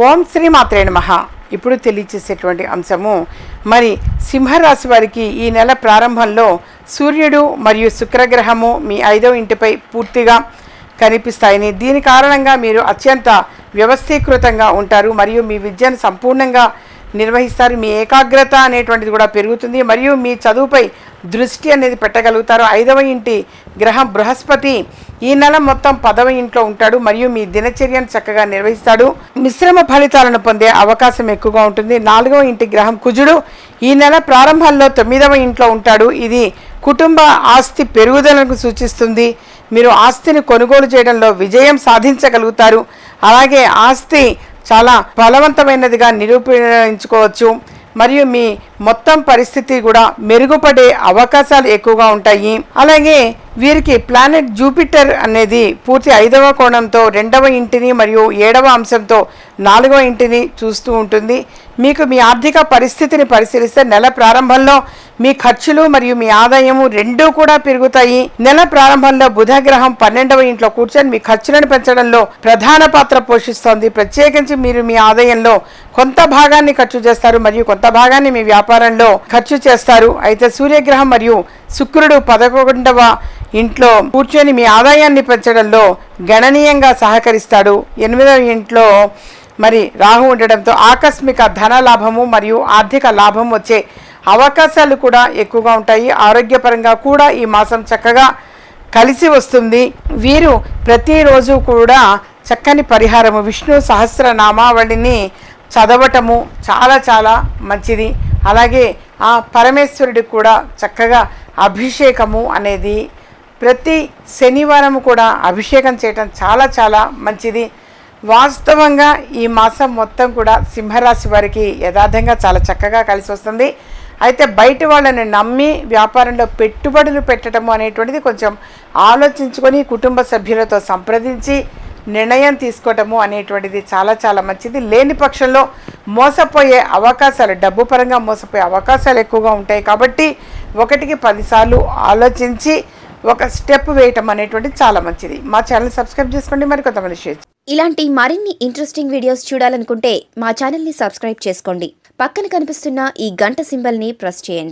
ఓం శ్రీ మాత్రే మహా ఇప్పుడు తెలియచేసేటువంటి అంశము మరి సింహరాశి వారికి ఈ నెల ప్రారంభంలో సూర్యుడు మరియు శుక్రగ్రహము మీ ఐదవ ఇంటిపై పూర్తిగా కనిపిస్తాయని దీని కారణంగా మీరు అత్యంత వ్యవస్థీకృతంగా ఉంటారు మరియు మీ విద్యను సంపూర్ణంగా నిర్వహిస్తారు. మీ ఏకాగ్రత అనేటువంటిది కూడా పెరుగుతుంది. మరియు మీ చదువుపై దృష్టి అనేది పెట్టగలుగుతారు. ఐదవ ఇంటి గ్రహం బృహస్పతి. ఈ నెల మొత్తం పదవ ఇంట్లో ఉంటాడు. మరియు మీ దినచర్యను చక్కగా నిర్వహిస్తాడు. మిశ్రమ ఫలితాలను పొందే అవకాశం ఎక్కువగా ఉంటుంది. నాలుగవ ఇంటి గ్రహం కుజుడు. ఈ నెల ప్రారంభంలో తొమ్మిదవ ఇంట్లో ఉంటాడు. ఇది కుటుంబ ఆస్తి పెరుగుదలకు సూచిస్తుంది. మీరు ఆస్తిని కొనుగోలు చేయడంలో విజయం సాధించగలుగుతారు. అలాగే ఆస్తి చాలా బలవంతమైనదిగా నిరూపించుకోవచ్చు. మరియు మీ మొత్తం పరిస్థితి కూడా మెరుగుపడే అవకాశాలు ఎక్కువగా ఉంటాయి. అలాగే వీరికి ప్లానెట్ జూపిటర్ అనేది పూర్తి ఐదవ కోణంతో రెండవ ఇంటిని మరియు ఏడవ అంశంతో నాలుగవ ఇంటిని చూస్తూ ఉంటుంది. మీకు మీ ఆర్థిక పరిస్థితిని పరిశీలిస్తే నెల ప్రారంభంలో మీ ఖర్చులు మరియు మీ ఆదాయము రెండూ కూడా పెరుగుతాయి. నెల ప్రారంభంలో బుధ గ్రహం పన్నెండవ ఇంట్లో కూర్చొని మీ ఖర్చులను పెంచడంలో ప్రధాన పాత్ర పోషిస్తోంది. ప్రత్యేకించి మీరు మీ ఆదాయంలో కొంత భాగాన్ని ఖర్చు చేస్తారు మరియు కొంత భాగాన్ని మీ వ్యాపారంలో ఖర్చు చేస్తారు. అయితే సూర్యగ్రహం మరియు శుక్రుడు పదకొండవ ఇంట్లో కూర్చొని మీ ఆదాయాన్ని పెంచడంలో గణనీయంగా సహకరిస్తాడు. ఎనిమిదవ ఇంట్లో మరి రాహు ఉండడంతో ఆకస్మిక ధన లాభము మరియు ఆర్థిక లాభం వచ్చే అవకాశాలు కూడా ఎక్కువగా ఉంటాయి. ఆరోగ్యపరంగా కూడా ఈ మాసం చక్కగా కలిసి వస్తుంది. వీరు ప్రతిరోజు కూడా చక్కని పరిహారము విష్ణు సహస్రనామావళిని చదవటము చాలా చాలా మంచిది. అలాగే ఆ పరమేశ్వరుడికి కూడా చక్కగా అభిషేకము అనేది ప్రతి శనివారం కూడా అభిషేకం చేయటం చాలా చాలా మంచిది. వాస్తవంగా ఈ మాసం మొత్తం కూడా సింహరాశి వారికి యథార్థంగా చాలా చక్కగా కలిసి వస్తుంది. అయితే బయట వాళ్ళని నమ్మి వ్యాపారంలో పెట్టుబడులు పెట్టడము అనేటువంటిది కొంచెం ఆలోచించుకొని కుటుంబ సభ్యులతో సంప్రదించి నిర్ణయం తీసుకోవటము అనేటువంటిది చాలా చాలా మంచిది. లేని పక్షంలో మోసపోయే అవకాశాలు డబ్బు పరంగా మోసపోయే అవకాశాలు ఎక్కువగా ఉంటాయి కాబట్టి ఒకటికి పదిసార్లు ఆలోచించి ఒక స్టెప్ వేయటం అనేటువంటిది చాలా మంచిది. మా ఛానల్ సబ్స్క్రైబ్ చేసుకోండి. మరి కొంతమంది షేర్ ఇలాంటి మరిన్ని ఇంట్రెస్టింగ్ వీడియోస్ చూడాలనుకుంటే మా ఛానల్ని సబ్స్క్రైబ్ చేసుకోండి. పక్కన కనిపిస్తున్న ఈ గంట సింబల్ని ప్రెస్ చేయండి.